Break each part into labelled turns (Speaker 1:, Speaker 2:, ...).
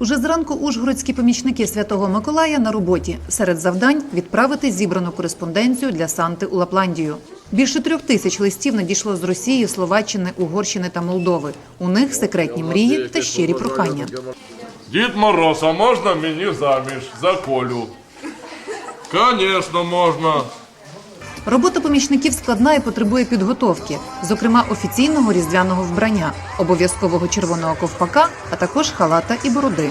Speaker 1: Уже зранку ужгородські помічники Святого Миколая на роботі. Серед завдань відправити зібрану кореспонденцію для Санти у Лапландію. Більше трьох тисяч листів надійшло з Росії, Словаччини, Угорщини та Молдови. У них секретні мрії та щирі прохання.
Speaker 2: Дід Мороз, а можна мені заміж за колю? Звісно, можна.
Speaker 1: Робота помічників складна і потребує підготовки, зокрема офіційного різдвяного вбрання, обов'язкового червоного ковпака, а також халата і бороди.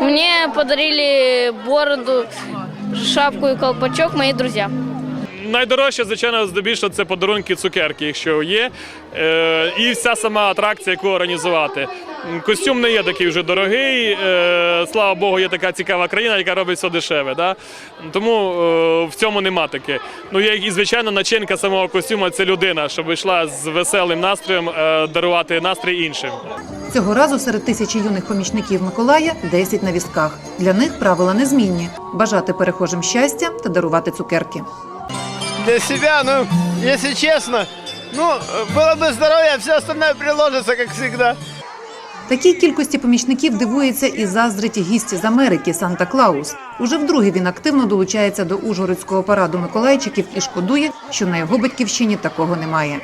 Speaker 3: Мені подарили бороду, шапку і колпачок мої друзья.
Speaker 4: Найдорожче, звичайно, здебільшого це подарунки цукерки, якщо є. Е, і вся сама атракція, яку організувати. Костюм не є такий вже дорогий. Е, слава Богу, є така цікава країна, яка робить все дешеве. Да? Тому е, в цьому нема таки. Ну, є і, звичайно, начинка самого костюму це людина, щоб йшла з веселим настроєм дарувати настрій іншим.
Speaker 1: Цього разу серед тисячі юних помічників Миколая 10 на візках. Для них правила незмінні: бажати перехожим щастя та дарувати цукерки.
Speaker 5: Для себя, ну, если честно, ну, было бы здоровье, все остальное приложится, как всегда.
Speaker 1: Такій кількості помічників дивується і заздрить гість з Америки Санта Клаус. Уже вдруге він активно долучається до ужгородського параду миколайчиків і шкодує, що на його батьківщині такого немає.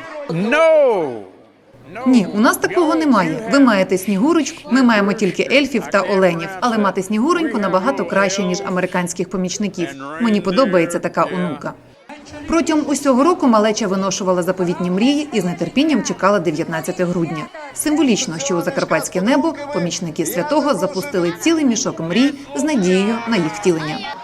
Speaker 1: Ні, у нас такого немає. Ви маєте снігурочку, ми маємо тільки ельфів та оленів. Але мати снігуроньку набагато краще ніж американських помічників. Мені подобається така онука. Протягом усього року малеча виношувала заповітні мрії і з нетерпінням чекала 19 грудня. Символічно, що у закарпатське небо помічники святого запустили цілий мішок мрій з надією на їх втілення.